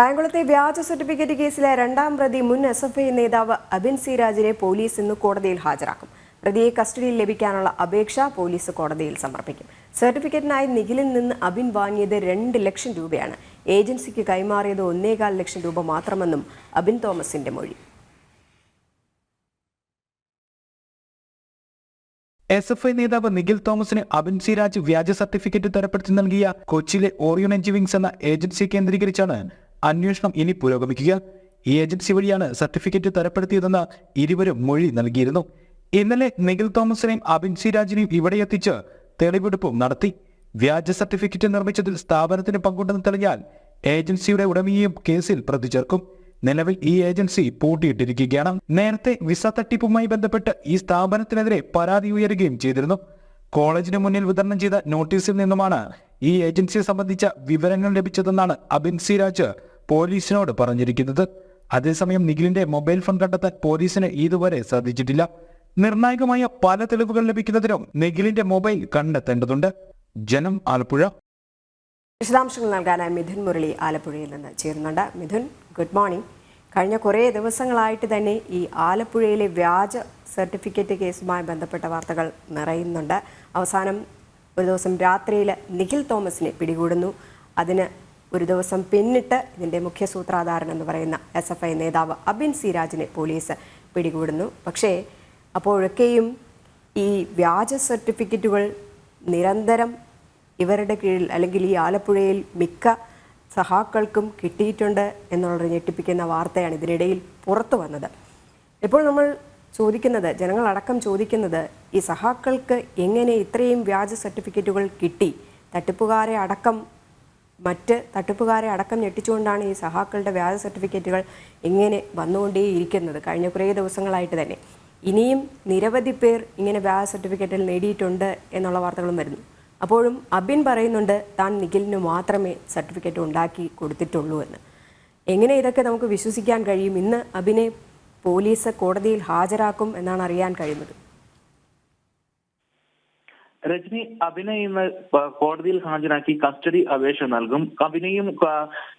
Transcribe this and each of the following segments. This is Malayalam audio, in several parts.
കായംകുളത്തെ വ്യാജ സർട്ടിഫിക്കറ്റ് കേസിലെ രണ്ടാം പ്രതി മുൻ എസ് എഫ് ഐ നേതാവ് അബിൻ സിരാജിനെ പോലീസ് ഇന്ന് കോടതിയിൽ ഹാജരാക്കും. പ്രതിയെ കസ്റ്റഡിയിൽ ലഭിക്കാനുള്ള അപേക്ഷ പോലീസ് കോടതിയിൽ സമർപ്പിക്കും. സർട്ടിഫിക്കറ്റിനായി നിഖിലിൽ നിന്ന് അബിൻ വാങ്ങിയത് രണ്ട് ലക്ഷം രൂപയാണ്. ഏജൻസിക്ക് കൈമാറിയത് ഒന്നേകാൽ ലക്ഷം രൂപ മാത്രമെന്നും അബിൻ തോമസിന്റെ മൊഴി. എസ് എഫ് ഐ നേതാവ് നിഖിൽ തോമസിന് അബിൻ സിരാജ് വ്യാജ സർട്ടിഫിക്കറ്റ് തരപ്പെടുത്തി നൽകിയ കൊച്ചിയിലെ ഓറിയോൺ എഞ്ചിവിങ്സ് എന്ന ഏജൻസി കേന്ദ്രീകരിച്ചാണ് അന്വേഷണം ഇനി പുരോഗമിക്കുക. ഈ ഏജൻസി വഴിയാണ് സർട്ടിഫിക്കറ്റ് തരപ്പെടുത്തിയതെന്ന് ഇരുവരും മൊഴി നൽകിയിരുന്നു. ഇന്നലെ നിഖിൽ തോമസിനെയും അബിൻ സിരാജിനെയും ഇവിടെ എത്തിച്ച് തെളിവെടുപ്പും നടത്തി. വ്യാജ സർട്ടിഫിക്കറ്റ് നിർമ്മിച്ചതിൽ സ്ഥാപനത്തിന് പങ്കുണ്ടെന്ന് തെളിഞ്ഞാൽ ഏജൻസിയുടെ ഉടമയെയും കേസിൽ പ്രതി ചേർക്കും നിലവിൽ ഈ ഏജൻസി പൂട്ടിയിട്ടിരിക്കുകയാണ്. നേരത്തെ വിസ തട്ടിപ്പുമായി ബന്ധപ്പെട്ട് ഈ സ്ഥാപനത്തിനെതിരെ പരാതി ഉയരുകയും ചെയ്തിരുന്നു. കോളേജിന് മുന്നിൽ വിതരണം ചെയ്ത നോട്ടീസിൽ നിന്നുമാണ് ഈ ഏജൻസിയെ സംബന്ധിച്ച വിവരങ്ങൾ ലഭിച്ചതെന്നാണ് അബിൻ സിരാജ് പോലീസിനോട് പറഞ്ഞിരിക്കുന്നത്. അതേസമയം നിഖിലിന്റെ മൊബൈൽ ഫോൺ കണ്ടെത്താൻ പോലീസിന് ഇതുവരെ സാധിച്ചിട്ടില്ല നിർണായകമായ പല തെളിവുകൾ ലഭിക്കുന്നതിനും നിഖിലിന്റെ മൊബൈൽ കണ്ടെത്തേണ്ടതുണ്ട്. ജനം ആലപ്പുഴ. വിശദാംശങ്ങൾ നൽകാനായി മിഥുൻ മുരളി ആലപ്പുഴയിൽ നിന്ന് ചേരുന്നുണ്ട്. Mithun good morning. കഴിഞ്ഞ കുറേ ദിവസങ്ങളായിട്ട് തന്നെ ഈ ആലപ്പുഴയിലെ വ്യാജ സർട്ടിഫിക്കറ്റ് കേസുമായി ബന്ധപ്പെട്ട വാർത്തകൾ നിറയുന്നുണ്ട്. അവസാനം ഒരു ദിവസം രാത്രിയിൽ നിഖിൽ തോമസിനെ പിടികൂടുന്നു. അതിന് ഒരു ദിവസം പിന്നിട്ട് ഇതിന്റെ മുഖ്യ സൂത്രാധാരൻ എന്ന് പറയുന്ന എസ് എഫ് ഐ നേതാവ് അബിൻ സിരാജിനെ പോലീസ് പിടികൂടുന്നു. പക്ഷേ അപ്പോഴൊക്കെയും ഈ വ്യാജ സർട്ടിഫിക്കറ്റുകൾ നിരന്തരം ഇവരുടെ കീഴിൽ അല്ലെങ്കിൽ ഈ ആലപ്പുഴയിൽ മിക്ക സഹാക്കൾക്കും കിട്ടിയിട്ടുണ്ട് എന്നുള്ളത് ഞെട്ടിപ്പിക്കുന്ന വാർത്തയാണ് ഇതിനിടയിൽ പുറത്തു വന്നത്. ഇപ്പോൾ നമ്മൾ ചോദിക്കുന്നത് ജനങ്ങളടക്കം ചോദിക്കുന്നത് ഈ സഹാക്കൾക്ക് എങ്ങനെ ഇത്രയും വ്യാജ സർട്ടിഫിക്കറ്റുകൾ കിട്ടി? തട്ടിപ്പുകാരെ അടക്കം മറ്റ് തട്ടിപ്പുകാരെ അടക്കം ഞെട്ടിച്ചുകൊണ്ടാണ് ഈ സഹാക്കളുടെ വ്യാജ സർട്ടിഫിക്കറ്റുകൾ ഇങ്ങനെ വന്നുകൊണ്ടേയിരിക്കുന്നത് കഴിഞ്ഞ കുറേ ദിവസങ്ങളായിട്ട് തന്നെ. ഇനിയും നിരവധി പേർ ഇങ്ങനെ വ്യാജ സർട്ടിഫിക്കറ്റിൽ നേടിയിട്ടുണ്ട് എന്നുള്ള വാർത്തകളും വരുന്നു. അപ്പോഴും അബിൻ പറയുന്നുണ്ട് താൻ നിഖിലിന് മാത്രമേ സർട്ടിഫിക്കറ്റ് ഉണ്ടാക്കി കൊടുത്തിട്ടുള്ളൂ എന്ന്. എങ്ങനെ ഇതൊക്കെ നമുക്ക് വിശ്വസിക്കാൻ കഴിയും? ഇന്ന് അബിനെ പോലീസ് കോടതിയിൽ ഹാജരാക്കും എന്നാണ് അറിയാൻ കഴിയുന്നത്. രജനി അഭിനയ് ഇന്ന് കോടതിയിൽ ഹാജരാക്കി കസ്റ്റഡി അപേക്ഷ നൽകും. അഭിനയും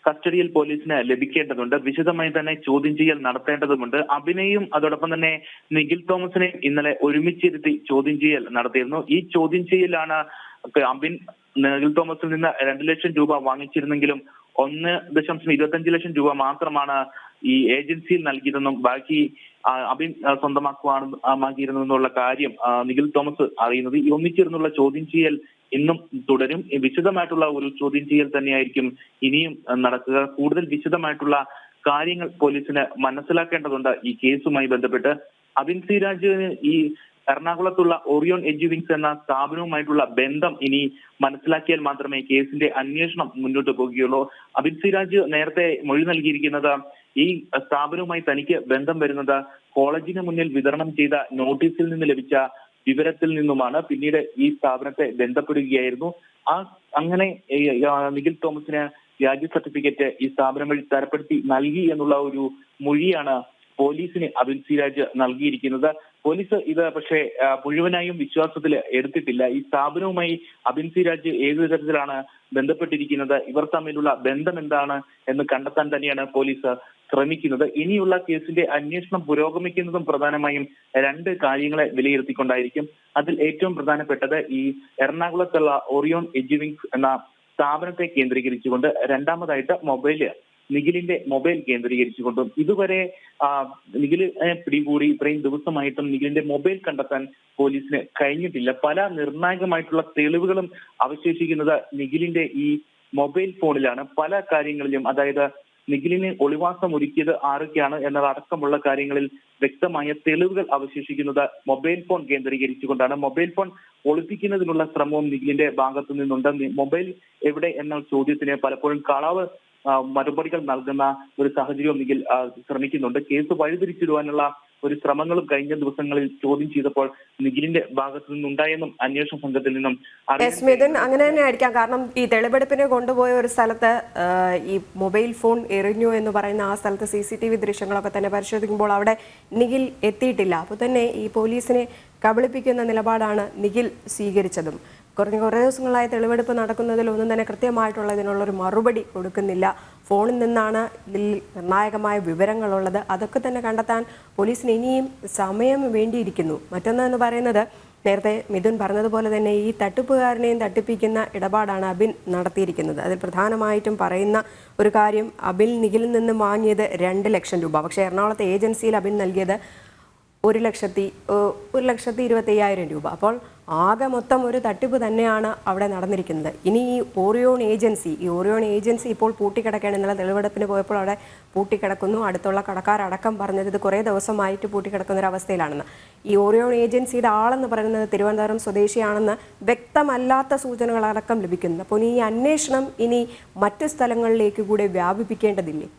കസ്റ്റഡിയിൽ പോലീസിന് ലഭിക്കേണ്ടതുണ്ട്. വിശദമായി തന്നെ ചോദ്യം ചെയ്യൽ നടത്തേണ്ടതുണ്ട് അഭിനയും അതോടൊപ്പം തന്നെ നിഖിൽ തോമസിനെയും ഇന്നലെ ഒരുമിച്ചിരുത്തി ചോദ്യം ചെയ്യൽ നടത്തിയിരുന്നു. ഈ ചോദ്യം ചെയ്യലാണ് അബിൻ നിഖിൽ തോമസിൽ നിന്ന് രണ്ട് ലക്ഷം രൂപ വാങ്ങിച്ചിരുന്നെങ്കിലും ഒന്ന് ദശാംശം ഇരുപത്തഞ്ച് ലക്ഷം രൂപ മാത്രമാണ് ഈ ഏജൻസിയിൽ നൽകിയതെന്നും ബാക്കി അബിൻ ആ, എന്നുള്ള കാര്യം നിഖിൽ തോമസ് അറിയുന്നത്. ഈ ഒന്നിച്ചിരുന്നുള്ള ചോദ്യം ചെയ്യൽ ഇന്നും തുടരും. വിശദമായിട്ടുള്ള ഒരു ചോദ്യം ചെയ്യൽ തന്നെയായിരിക്കും ഇനിയും നടക്കുക. കൂടുതൽ വിശദമായിട്ടുള്ള കാര്യങ്ങൾ പോലീസിന് മനസ്സിലാക്കേണ്ടതുണ്ട് ഈ കേസുമായി ബന്ധപ്പെട്ട്. അബിൻ സിരാജിന് ഈ എറണാകുളത്തുള്ള ഓറിയോൺ എഡ്യൂവിങ്സ് എന്ന സ്ഥാപനവുമായിട്ടുള്ള ബന്ധം ഇനി മനസ്സിലാക്കിയാൽ മാത്രമേ കേസിന്റെ അന്വേഷണം മുന്നോട്ട് പോകുകയുള്ളൂ. അബിൻ സിരാജ് നേരത്തെ മൊഴി നൽകിയിരിക്കുന്നത് ഈ സ്ഥാപനവുമായി തനിക്ക് ബന്ധം വരുന്നത് കോളേജിന് മുന്നിൽ വിതരണം ചെയ്ത നോട്ടീസിൽ നിന്ന് ലഭിച്ച വിവരത്തിൽ നിന്നുമാണ്. പിന്നീട് ഈ സ്ഥാപനത്തെ ബന്ധപ്പെടുകയായിരുന്നു. ആ അങ്ങനെ നിഖിൽ തോമസിന് രാജ്യ സർട്ടിഫിക്കറ്റ് ഈ സ്ഥാപനം വഴി തരപ്പെടുത്തി നൽകി എന്നുള്ള ഒരു മൊഴിയാണ് പോലീസിന് അബിൻ സിരാജ് നൽകിയിരിക്കുന്നത്. പോലീസ് ഇത് പക്ഷേ മുഴുവനായും വിശ്വാസത്തിൽ എടുത്തിട്ടില്ല. ഈ സ്ഥാപനവുമായി അബിൻ സിരാജ് ഏത് തരത്തിലാണ് ബന്ധപ്പെട്ടിരിക്കുന്നത്? ഇവർ തമ്മിലുള്ള ബന്ധം എന്താണ് എന്ന് കണ്ടെത്താൻ തന്നെയാണ് പോലീസ് ശ്രമിക്കുന്നത്. ഇനിയുള്ള കേസിന്റെ അന്വേഷണം പുരോഗമിക്കുന്നതും പ്രധാനമായും രണ്ട് കാര്യങ്ങളെ വിലയിരുത്തിക്കൊണ്ടായിരിക്കും. അതിൽ ഏറ്റവും പ്രധാനപ്പെട്ടത് ഈ എറണാകുളത്തുള്ള ഓറിയോൺ എഡ്യൂവിങ്സ് എന്ന സ്ഥാപനത്തെ കേന്ദ്രീകരിച്ചുകൊണ്ട് രണ്ടാമതായിട്ട് മൊബൈൽ നിഖിലിന്റെ മൊബൈൽ കേന്ദ്രീകരിച്ചുകൊണ്ടും ഇതുവരെ നിഖിലിനെ പിടികൂടി ഇത്രയും ദിവസമായിട്ടും നിഖിലിന്റെ മൊബൈൽ കണ്ടെത്താൻ പോലീസിന് കഴിഞ്ഞിട്ടില്ല. പല നിർണായകമായിട്ടുള്ള തെളിവുകളും അവശേഷിക്കുന്നത് നിഖിലിന്റെ ഈ മൊബൈൽ ഫോണിലാണ്. പല കാര്യങ്ങളിലും അതായത് നിഖിലിന് ഒളിവാസം ഒരുക്കിയത് ആരൊക്കെയാണ് എന്നതടക്കമുള്ള കാര്യങ്ങളിൽ വ്യക്തമായ തെളിവുകൾ അവശേഷിക്കുന്നത് മൊബൈൽ ഫോൺ കേന്ദ്രീകരിച്ചുകൊണ്ടാണ്. മൊബൈൽ ഫോൺ ഒളിപ്പിക്കുന്നതിനുള്ള ശ്രമവും നിഖിലിന്റെ ഭാഗത്തു നിന്നുണ്ട് മൊബൈൽ എവിടെ എന്ന ചോദ്യത്തിന് പലപ്പോഴും കളവ് മറുപടികൾ നൽകുന്ന ഒരു സാഹചര്യം നിഖിൽ ശ്രമിക്കുന്നുണ്ട്. കേസ് വഴിതിരിച്ചിടുവാനുള്ള ഒരു ശ്രമങ്ങളും കഴിഞ്ഞ ദിവസങ്ങളിൽ ചോദ്യം ചെയ്തപ്പോൾ നിഖിലിന്റെ ഭാഗത്തു നിന്നുണ്ടായെന്നും അന്വേഷണ സംഘത്തിൽ നിന്നും അറിയാൻ അങ്ങനെ തന്നെ ആയിരിക്കാം. കാരണം ഈ തെളിവെടുപ്പിനെ കൊണ്ടുപോയ ഒരു സ്ഥലത്ത് ഈ മൊബൈൽ ഫോൺ എറിഞ്ഞു എന്ന് പറയുന്ന ആ സ്ഥലത്ത് സി സി ടി വി ദൃശ്യങ്ങളൊക്കെ തന്നെ പരിശോധിക്കുമ്പോൾ അവിടെ നിഖിൽ എത്തിയിട്ടില്ല. അപ്പോൾ തന്നെ ഈ പോലീസിനെ കബളിപ്പിക്കുന്ന നിലപാടാണ് നിഖിൽ സ്വീകരിച്ചതും. കുറഞ്ഞ കുറേ ദിവസങ്ങളായി തെളിവെടുപ്പ് നടക്കുന്നതിൽ ഒന്നും തന്നെ കൃത്യമായിട്ടുള്ള ഇതിനുള്ളൊരു മറുപടി കൊടുക്കുന്നില്ല. ഫോണിൽ നിന്നാണ് ഇതിൽ നിർണായകമായ വിവരങ്ങളുള്ളത്. അതൊക്കെ തന്നെ കണ്ടെത്താൻ പോലീസിന് ഇനിയും സമയം വേണ്ടിയിരിക്കുന്നു. മറ്റൊന്നെന്ന് പറയുന്നത് നേരത്തെ മിഥുൻ പറഞ്ഞതുപോലെ തന്നെ ഈ തട്ടിപ്പുകാരനെയും തട്ടിപ്പിക്കുന്ന ഇടപാടാണ് അബിൻ നടത്തിയിരിക്കുന്നത്. അതിൽ പ്രധാനമായിട്ടും പറയുന്ന ഒരു കാര്യം അബിൻ നിഖിലിൽ നിന്ന് വാങ്ങിയത് രണ്ട് ലക്ഷം രൂപ. പക്ഷേ എറണാകുളത്തെ ഏജൻസിയിൽ അബിൻ നൽകിയത് ഒരു ലക്ഷത്തി ഒരു ലക്ഷത്തി ഇരുപത്തയ്യായിരം രൂപ. അപ്പോൾ ആകെ മൊത്തം ഒരു തട്ടിപ്പ് തന്നെയാണ് അവിടെ നടന്നിരിക്കുന്നത്. ഇനി ഈ ഓറിയോൺ ഏജൻസി ഈ ഓറിയോൺ ഏജൻസി ഇപ്പോൾ പൂട്ടിക്കിടക്കുകയാണ്. ഇന്നലെ തെളിവെടുപ്പിന് പോയപ്പോൾ അവിടെ പൂട്ടിക്കിടക്കുന്നു. അടുത്തുള്ള കടക്കാരടക്കം പറഞ്ഞത് ഇത് കുറേ ദിവസമായിട്ട് പൂട്ടിക്കിടക്കുന്ന ഒരു അവസ്ഥയിലാണെന്ന്. ഈ ഓറിയോൺ ഏജൻസിയുടെ ആളെന്ന് പറയുന്നത് തിരുവനന്തപുരം സ്വദേശിയാണെന്ന് വ്യക്തമല്ലാത്ത സൂചനകളടക്കം ലഭിക്കുന്നു. അപ്പോൾ ഈ അന്വേഷണം ഇനി മറ്റു സ്ഥലങ്ങളിലേക്ക് കൂടെ വ്യാപിപ്പിക്കേണ്ടതില്ലേ?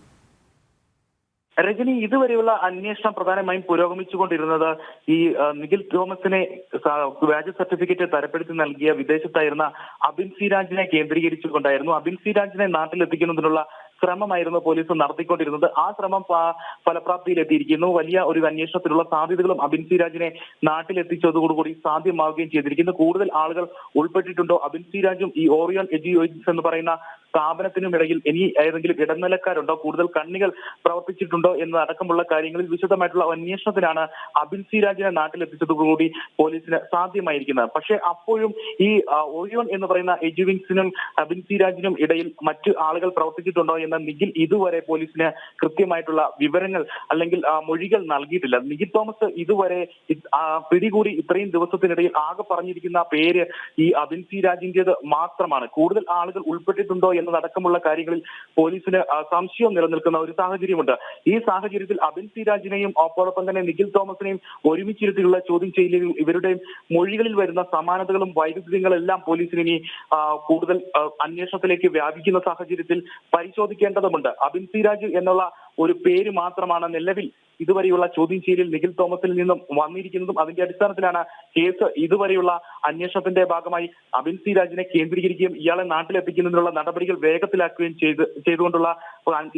രജനി ഇതുവരെയുള്ള അന്വേഷണം പ്രധാനമായും പുരോഗമിച്ചുകൊണ്ടിരുന്നത് ഈ നിഖിൽ തോമസിനെ വ്യാജ സർട്ടിഫിക്കറ്റ് തരപ്പെടുത്തി നൽകിയ വിദേശത്തായിരുന്ന അബിൻ സിരാജിനെ കേന്ദ്രീകരിച്ചുകൊണ്ടായിരുന്നു. അബിൻ സിരാജിനെ നാട്ടിലെത്തിക്കുന്നതിനുള്ള ശ്രമമായിരുന്നു പോലീസ് നടത്തിക്കൊണ്ടിരുന്നത്. ആ ശ്രമം ഫലപ്രാപ്തിയിലെത്തിയിരിക്കുന്നു. വലിയ ഒരു അന്വേഷണത്തിലുള്ള സാധ്യതകളും അബിൻ സിരാജിനെ നാട്ടിലെത്തിച്ചതോടുകൂടി സാധ്യമാവുകയും ചെയ്തിരിക്കുന്നു. കൂടുതൽ ആളുകൾ ഉൾപ്പെട്ടിട്ടുണ്ടോ? അബിൻ സിരാജും ഈ ഓറിയോൺ എഡ്യൂസ് എന്ന് പറയുന്ന സ്ഥാപനത്തിനും ഇടയിൽ ഇനി ഏതെങ്കിലും ഇടനിലക്കാരുണ്ടോ? കൂടുതൽ കണ്ണികൾ പ്രവർത്തിച്ചിട്ടുണ്ടോ എന്നതടക്കമുള്ള കാര്യങ്ങളിൽ വിശദമായിട്ടുള്ള അന്വേഷണത്തിനാണ് അബിൻ സിരാജിനെ നാട്ടിലെത്തിച്ചതോടുകൂടി പോലീസിന് സാധ്യമായിരിക്കുന്നത്. പക്ഷേ അപ്പോഴും ഈ ഒഴിയോൺ എന്ന് പറയുന്ന എജുവിങ്സിനും അബിൻ സിരാജിനും ഇടയിൽ മറ്റ് ആളുകൾ പ്രവർത്തിച്ചിട്ടുണ്ടോ എന്ന നിഖിൽ ഇതുവരെ പോലീസിന് കൃത്യമായിട്ടുള്ള വിവരങ്ങൾ അല്ലെങ്കിൽ മൊഴികൾ നൽകിയിട്ടില്ല. നിഖിൽ തോമസ് ഇതുവരെ ഇത്, പിടികൂടി ഇത്രയും ദിവസത്തിനിടയിൽ ആകെ പറഞ്ഞിരിക്കുന്ന പേര് ഈ അബിൻ സിരാജിന്റേത് മാത്രമാണ്. കൂടുതൽ ആളുകൾ ഉൾപ്പെട്ടിട്ടുണ്ടോ എന്നതടക്കമുള്ള കാര്യങ്ങളിൽ പോലീസിന് സംശയം നിലനിൽക്കുന്ന ഒരു സാഹചര്യമുണ്ട്. ഈ സാഹചര്യത്തിൽ അബിൻ സിരാജിനെയും ഒപ്പോടൊപ്പം തന്നെ നിഖിൽ തോമസിനെയും ഒരുമിച്ചിരുത്തിയുള്ള ചോദ്യം ചെയ്യലും ഇവരുടെയും മൊഴികളിൽ വരുന്ന സമാനതകളും വൈരുദ്ധ്യങ്ങളെല്ലാം പോലീസിന് ഇനി കൂടുതൽ അന്വേഷണത്തിലേക്ക് വ്യാപിക്കുന്ന സാഹചര്യത്തിൽ പരിശോധിക്കേണ്ടതുണ്ട് അബിൻ സിരാജ് എന്നുള്ള ഒരു പേര് മാത്രമാണ് നിലവിൽ ഇതുവരെയുള്ള ചോദ്യം ചെയ്യലിൽ നിഖിൽ തോമസിൽ നിന്നും വന്നിരിക്കുന്നതും അതിന്റെ അടിസ്ഥാനത്തിലാണ് കേസ് ഇതുവരെയുള്ള അന്വേഷണത്തിന്റെ ഭാഗമായി അബിൻ സി രാജിനെ കേന്ദ്രീകരിക്കുകയും ഇയാളെ നാട്ടിലെത്തിക്കുന്നതിനുള്ള നടപടികൾ വേഗത്തിലാക്കുകയും ചെയ്ത് ചെയ്തുകൊണ്ടുള്ള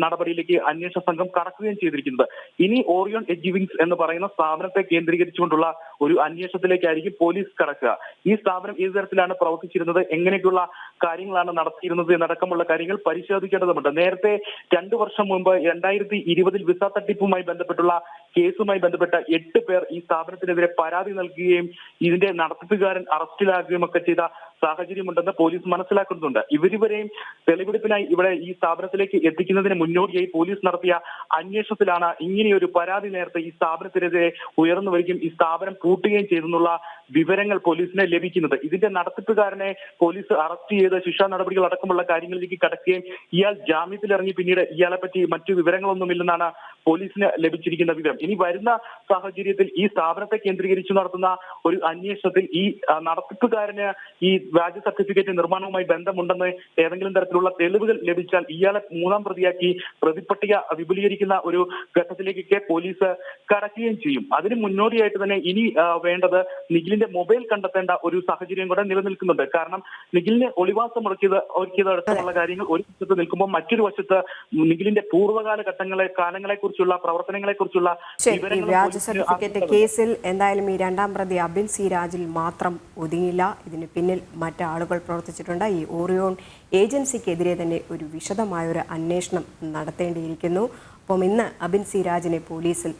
നടപടിയിലേക്ക് അന്വേഷണ സംഘം കടക്കുകയും ചെയ്തിരിക്കുന്നത്. ഇനി ഓറിയോൺ എഡ്യൂവിങ്സ് എന്ന് പറയുന്ന സ്ഥാപനത്തെ കേന്ദ്രീകരിച്ചുകൊണ്ടുള്ള ഒരു അന്വേഷണത്തിലേക്കായിരിക്കും പോലീസ് കടക്കുക. ഈ സ്ഥാപനം ഏത് തരത്തിലാണ് പ്രവർത്തിച്ചിരുന്നത് എങ്ങനെയൊക്കെയുള്ള കാര്യങ്ങളാണ് നടത്തിയിരുന്നത് എന്നടക്കമുള്ള കാര്യങ്ങൾ പരിശോധിക്കേണ്ടതുണ്ട്. നേരത്തെ രണ്ടു വർഷം മുമ്പ് രണ്ടായിരത്തി ഇരുപതിൽ വിസ തട്ടിപ്പുമായി ബന്ധപ്പെട്ടുള്ള കേസുമായി ബന്ധപ്പെട്ട എട്ട് പേർ ഈ സ്ഥാപനത്തിനെതിരെ പരാതി നൽകുകയും ഇതിന്റെ നടത്തിപ്പുകാരൻ അറസ്റ്റിലാകുകയും ഒക്കെ ചെയ്ത സാഹചര്യമുണ്ടെന്ന് പോലീസ് മനസ്സിലാക്കുന്നുണ്ട്. ഇവരിവരെയും തെളിവെടുപ്പിനായി ഇവിടെ ഈ സ്ഥാപനത്തിലേക്ക് എത്തിക്കുന്നതിന് മുന്നോടിയായി പോലീസ് നടത്തിയ അന്വേഷണത്തിലാണ് ഇങ്ങനെയൊരു പരാതി നേരത്തെ ഈ സ്ഥാപനത്തിനെതിരെ ഉയർന്നു വരികയും ഈ സ്ഥാപനം പൂട്ടുകയും ചെയ്തെന്നുള്ള വിവരങ്ങൾ പോലീസിന് ലഭിക്കുന്നത്. ഇതിന്റെ നടത്തിപ്പുകാരനെ പോലീസ് അറസ്റ്റ് ചെയ്ത് ശിക്ഷാ നടപടികൾ അടക്കമുള്ള കാര്യങ്ങളിലേക്ക് കടക്കുകയും ഇയാൾ ജാമ്യത്തിൽ ഇറങ്ങി പിന്നീട് ഇയാളെ പറ്റി മറ്റു വിവരങ്ങളൊന്നുമില്ലെന്നാണ് പോലീസിന് ലഭിച്ചിരിക്കുന്ന വിവരം. ഇനി വരുന്ന സാഹചര്യത്തിൽ ഈ സ്ഥാപനത്തെ കേന്ദ്രീകരിച്ച് നടത്തുന്ന ഒരു അന്വേഷണത്തിൽ ഈ നടത്തിപ്പുകാരന് ഈ വ്യാജ സർട്ടിഫിക്കറ്റ് നിർമ്മാണവുമായി ബന്ധമുണ്ടെന്ന് ഏതെങ്കിലും തരത്തിലുള്ള തെളിവുകൾ ലഭിച്ചാൽ ഇയാളെ മൂന്നാം പ്രതിയാക്കി പ്രതിപട്ടിക വിപുലീകരിക്കുന്ന ഒരു ഘട്ടത്തിലേക്കൊക്കെ പോലീസ് കടക്കുകയും ചെയ്യും. അതിന് മുന്നോടിയായിട്ട് തന്നെ ഇനി വേണ്ടത് വേണ്ടത് നിഖിലിന്റെ മൊബൈൽ കണ്ടെത്തേണ്ട ഒരു സാഹചര്യം കൂടെ നിലനിൽക്കുന്നുണ്ട്. കാരണം നിഖിലിനെ ഒളിവാസം ഒരുക്കിയത് അടക്കമുള്ള കാര്യങ്ങൾ ഒരു വശത്ത് നിൽക്കുമ്പോൾ മറ്റൊരു വശത്ത് നിഖിലിന്റെ പൂർവകാല ഘട്ടങ്ങളെ കാലങ്ങളെ കുറിച്ചുള്ള പ്രവർത്തനങ്ങളെ കുറിച്ചുള്ള വ്യാജ സർട്ടിഫിക്കറ്റ് കേസിൽ എന്തായാലും ഈ രണ്ടാം പ്രതി അബിൻ സിരാജിൽ മാത്രം ഒതുങ്ങില്ല ഇതിന് പിന്നിൽ മറ്റാളുകൾ പ്രവർത്തിച്ചിട്ടുണ്ട്. ഈ ഓറിയോൺ ഏജൻസിക്കെതിരെ തന്നെ ഒരു വിശദമായ ഒരു അന്വേഷണം നടത്തേണ്ടിയിരിക്കുന്നു. അപ്പം ഇന്ന് അബിൻ സിരാജിനെ പോലീസിൽ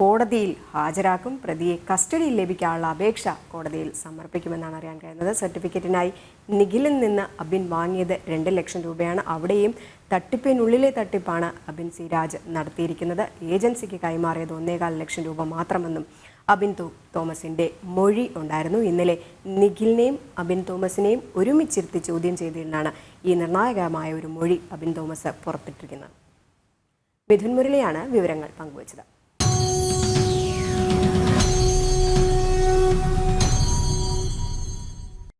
കോടതിയിൽ ഹാജരാക്കും. പ്രതിയെ കസ്റ്റഡിയിൽ ലഭിക്കാനുള്ള അപേക്ഷ കോടതിയിൽ സമർപ്പിക്കുമെന്നാണ് അറിയാൻ കഴിയുന്നത്. സർട്ടിഫിക്കറ്റിനായി നിഖിലിൽ നിന്ന് അബിൻ വാങ്ങിയത് രണ്ട് ലക്ഷം രൂപയാണ്. അവിടെയും തട്ടിപ്പിനുള്ളിലെ തട്ടിപ്പാണ് അബിൻ സി രാജ് നടത്തിയിരിക്കുന്നത്. ഏജൻസിക്ക് കൈമാറിയത് ഒന്നേകാൽ ലക്ഷം രൂപ മാത്രമെന്നും അബിൻ തോമസിന്റെ മൊഴി ഉണ്ടായിരുന്നു. ഇന്നലെ നിഖിലിനെയും അബിൻ തോമസിനെയും ഒരുമിച്ചിരുത്തി ചോദ്യം ചെയ്തതിനാണ് ഈ നിർണായകമായ ഒരു മൊഴി അബിൻ തോമസ് പുറത്തിട്ടിരിക്കുന്നത്. മിഥുൻ മുരളിയാണ് വിവരങ്ങൾ പങ്കുവച്ചത്.